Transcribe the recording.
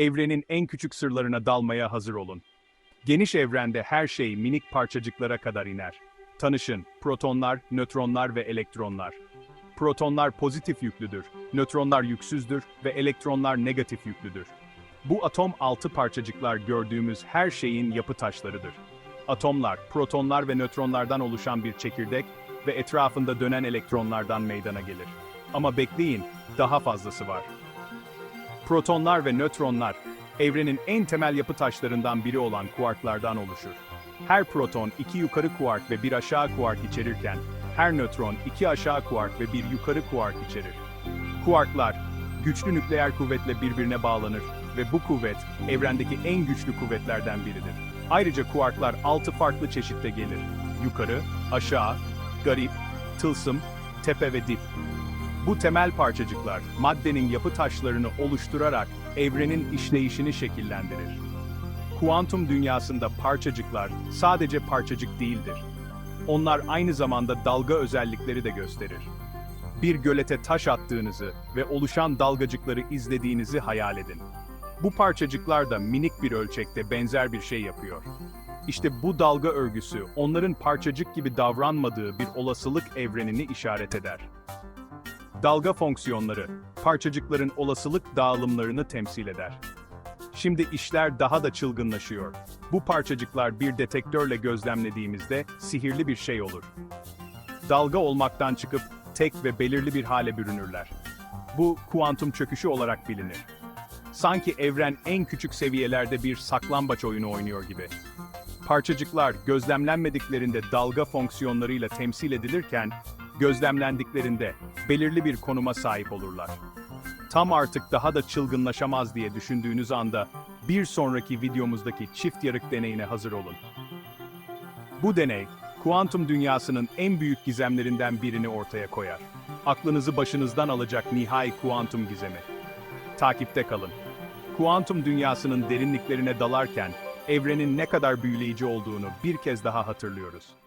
evrenin en küçük sırlarına dalmaya hazır olun. Geniş evrende her şey minik parçacıklara kadar iner. Tanışın, protonlar, nötronlar ve elektronlar. Protonlar pozitif yüklüdür, nötronlar yüksüzdür ve elektronlar negatif yüklüdür. Bu atom altı parçacıklar gördüğümüz her şeyin yapı taşlarıdır. Atomlar, protonlar ve nötronlardan oluşan bir çekirdek ve etrafında dönen elektronlardan meydana gelir. Ama bekleyin, daha fazlası var. Protonlar ve nötronlar, evrenin en temel yapı taşlarından biri olan kuarklardan oluşur. Her proton iki yukarı kuark ve bir aşağı kuark içerirken, her nötron iki aşağı kuark ve bir yukarı kuark içerir. Kuarklar, güçlü nükleer kuvvetle birbirine bağlanır ve bu kuvvet, evrendeki en güçlü kuvvetlerden biridir. Ayrıca kuarklar altı farklı çeşitte gelir. Yukarı, aşağı, garip, tılsım, tepe ve dip. Bu temel parçacıklar, maddenin yapı taşlarını oluşturarak evrenin işleyişini şekillendirir. Kuantum dünyasında parçacıklar sadece parçacık değildir. Onlar aynı zamanda dalga özellikleri de gösterir. Bir gölete taş attığınızı ve oluşan dalgacıkları izlediğinizi hayal edin. Bu parçacıklar da minik bir ölçekte benzer bir şey yapıyor. İşte bu dalga örgüsü onların parçacık gibi davranmadığı bir olasılık evrenini işaret eder. Dalga fonksiyonları, parçacıkların olasılık dağılımlarını temsil eder. Şimdi işler daha da çılgınlaşıyor. Bu parçacıklar bir detektörle gözlemlediğimizde sihirli bir şey olur. Dalga olmaktan çıkıp tek ve belirli bir hale bürünürler. Bu kuantum çöküşü olarak bilinir. Sanki evren en küçük seviyelerde bir saklambaç oyunu oynuyor gibi. Parçacıklar gözlemlenmediklerinde dalga fonksiyonlarıyla temsil edilirken, gözlemlendiklerinde belirli bir konuma sahip olurlar. Tam artık daha da çılgınlaşamaz diye düşündüğünüz anda bir sonraki videomuzdaki çift yarık deneyine hazır olun. Bu deney, kuantum dünyasının en büyük gizemlerinden birini ortaya koyar. Aklınızı başınızdan alacak nihai kuantum gizemi. Takipte kalın. Kuantum dünyasının derinliklerine dalarken evrenin ne kadar büyüleyici olduğunu bir kez daha hatırlıyoruz.